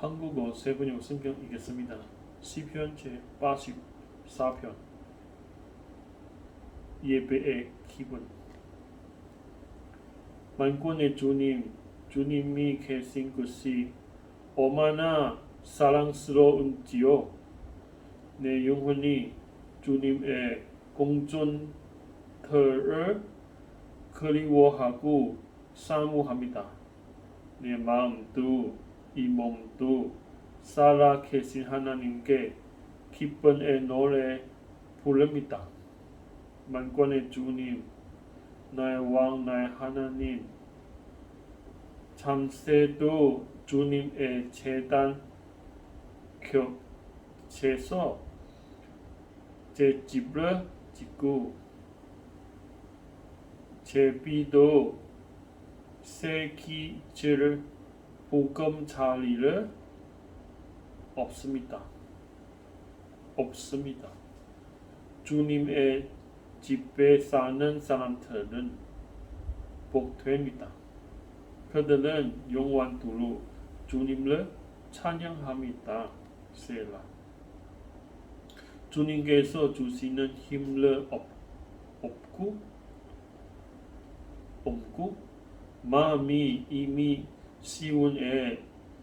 한국어 세번역 성경 읽겠습니다. 시편 제 84편 예배의 기분 만군의 주님, 주님이 계신 곳이 얼마나 사랑스러운지요. 내 영혼이 주님의 공존터를 그리워하고 사모합니다. 내 마음도 이 몸도 살아 계신 하나님께 기쁨의 노래 부릅니다. 만권의 주님, 나의 왕, 나의 하나님, 잠새도 주님의 재단 곁에서 제 집을 짓고 제비도 새끼줄 보금자리를 없습니다. 없습니다. 주님의 집에 사는 사람들은 복됩니다. 그들은 영원토록 주님을 찬양합니다. 셀라. 주님께서 주시는 힘을 없, 없고 없고 마음이 이미 시온의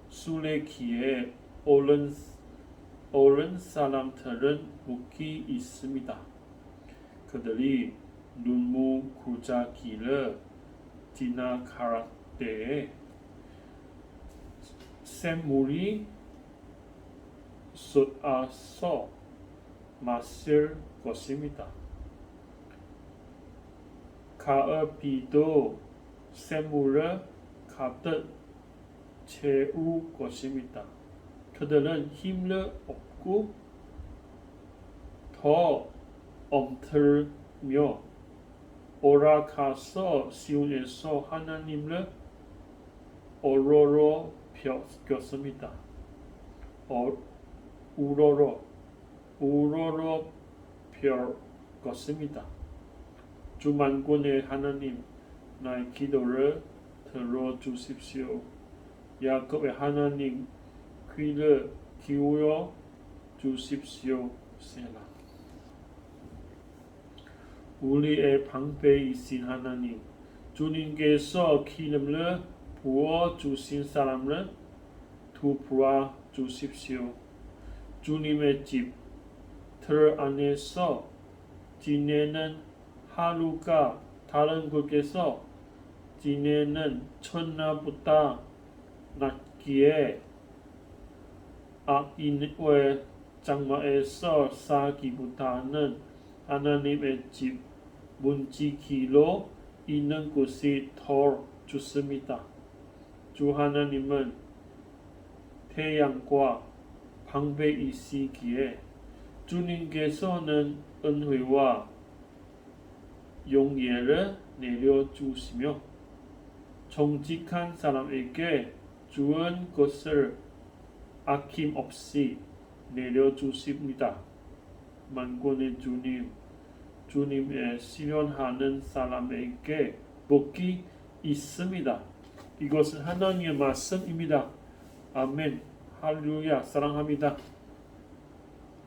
수레기에 오른 오른 사람들은 묶이 있습니다. 그들이 눈무 구자기를 지나갈 때에 샘물이 쏟아서 마실 것입니다. 가을 비도 샘물을 가득 채울 것입니다. 그들은 힘을 얻고 더 엄틀며 오락가서 시온에서 하나님을 오로로 폈습니다. 어, 우러러 우러러 펴었습니다. 주만군의 하나님 나의 기도를 들어 주십시오. 야곱의 하나님 귀를 기울여 주십시오. 세라. 우리의 방패이신 하나님, 주님께서 기름을 부어 주신 사람을 두부아 주십시오. 주님의 집, 틀 안에서 지내는 하루가 다른 곳에서 지내는 천나보다 낫기에 악인의 장마에서 사기보다는 하나님의 집 문지기로 있는 곳이 더 좋습니다. 주 하나님은 태양과 방배이시기에 주님께서는 은혜와 용예를 내려주시며 정직한 사람에게 주은 것을 아낌없이 내려주십니다. 만군의 주님, 주님의 실현하는 사람에게 복이 있습니다. 이것은 하나님의 말씀입니다. 아멘. 할렐루야. 사랑합니다.